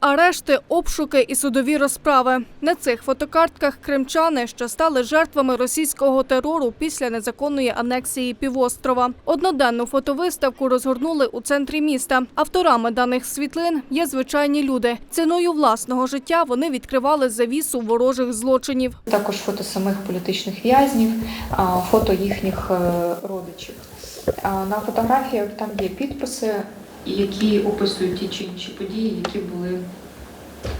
Арешти, обшуки і судові розправи. На цих фотокартках кримчани, що стали жертвами російського терору після незаконної анексії півострова. Одноденну фотовиставку розгорнули у центрі міста. Авторами даних світлин є звичайні люди. Ціною власного життя вони відкривали завісу ворожих злочинів. Також фото самих політичних в'язнів, фото їхніх е, родичів. На фотографіях там є підписи, які описують ті чи інші події, які були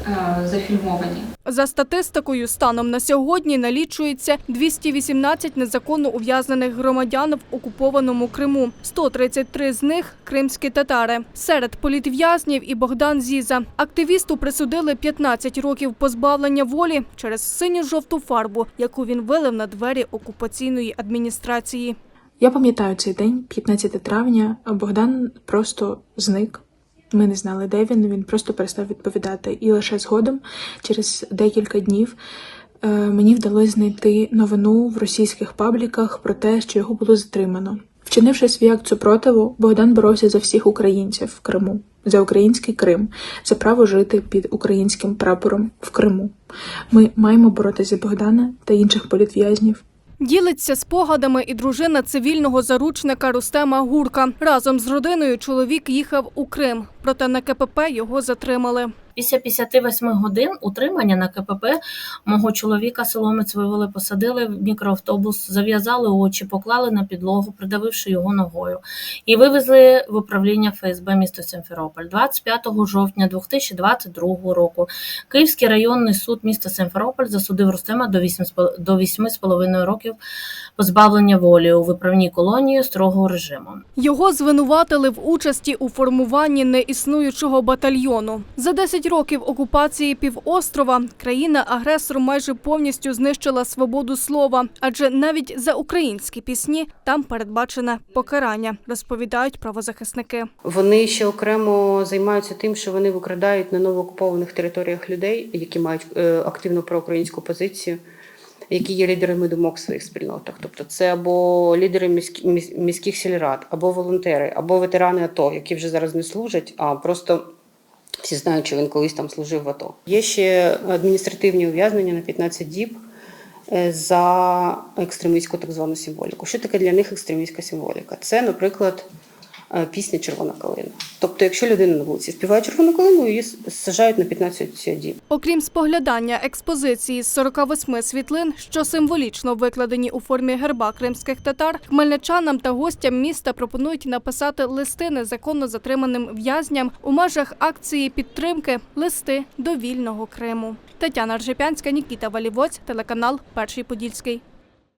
е, зафільмовані. За статистикою, станом на сьогодні налічується 218 незаконно ув'язнених громадян в окупованому Криму. 133 з них – кримські татари. Серед політв'язнів і Богдан Зіза. Активісту присудили 15 років позбавлення волі через синьо-жовту фарбу, яку він вилив на двері окупаційної адміністрації. Я пам'ятаю цей день, 15 травня, Богдан просто зник. Ми не знали, де він, він просто перестав відповідати. І лише згодом, через декілька днів, е, мені вдалося знайти новину в російських пабліках про те, що його було затримано. Вчинивши свій акт супротиву, Богдан боровся за всіх українців в Криму, за український Крим, за право жити під українським прапором в Криму. Ми маємо боротися за Богдана та інших політв'язнів. Ділиться спогадами і дружина цивільного заручника Рустема Гурка. Разом з родиною чоловік їхав у Крим, проте на КПП його затримали. Після 58 годин утримання на КПП мого чоловіка соломець вивели, посадили в мікроавтобус, зав'язали очі, поклали на підлогу, придавивши його ногою, і вивезли в управління ФСБ міста Симферополь. 25 жовтня 2022 року Київський районний суд міста Симферополь засудив Рустема до 8,5 до 8,5 років позбавлення волі у виправній колонії строгого режиму. Його звинуватили в участі у формуванні неіснуючого батальйону. За 10 років окупації півострова країна-агресор майже повністю знищила свободу слова, адже навіть за українські пісні там передбачене покарання, розповідають правозахисники. Вони ще окремо займаються тим, що вони викрадають на новоокупованих територіях людей, які мають е, активну проукраїнську позицію, які є лідерами думок в своїх спільнотах. Тобто, це або лідери міськ- міс- міських сільрад, або волонтери, або ветерани АТО, які вже зараз не служать, а просто всі знають, що він колись там служив в АТО. Є ще адміністративні ув'язнення на 15 діб. е, За екстремістську так звану символіку. Що таке для них екстремістська символіка? Це, наприклад, пісня Червона калина. Тобто, якщо людина на вулиці співає червону калину, її с- саджають на 15 діб. Окрім споглядання експозиції з 48 світлин, що символічно викладені у формі герба кримських татар, хмельничанам та гостям міста пропонують написати листи незаконно затриманим в'язням у межах акції підтримки Листи до вільного Криму. Тетяна Ржепянська, Нікіта Валівоць, телеканал Перший Подільський.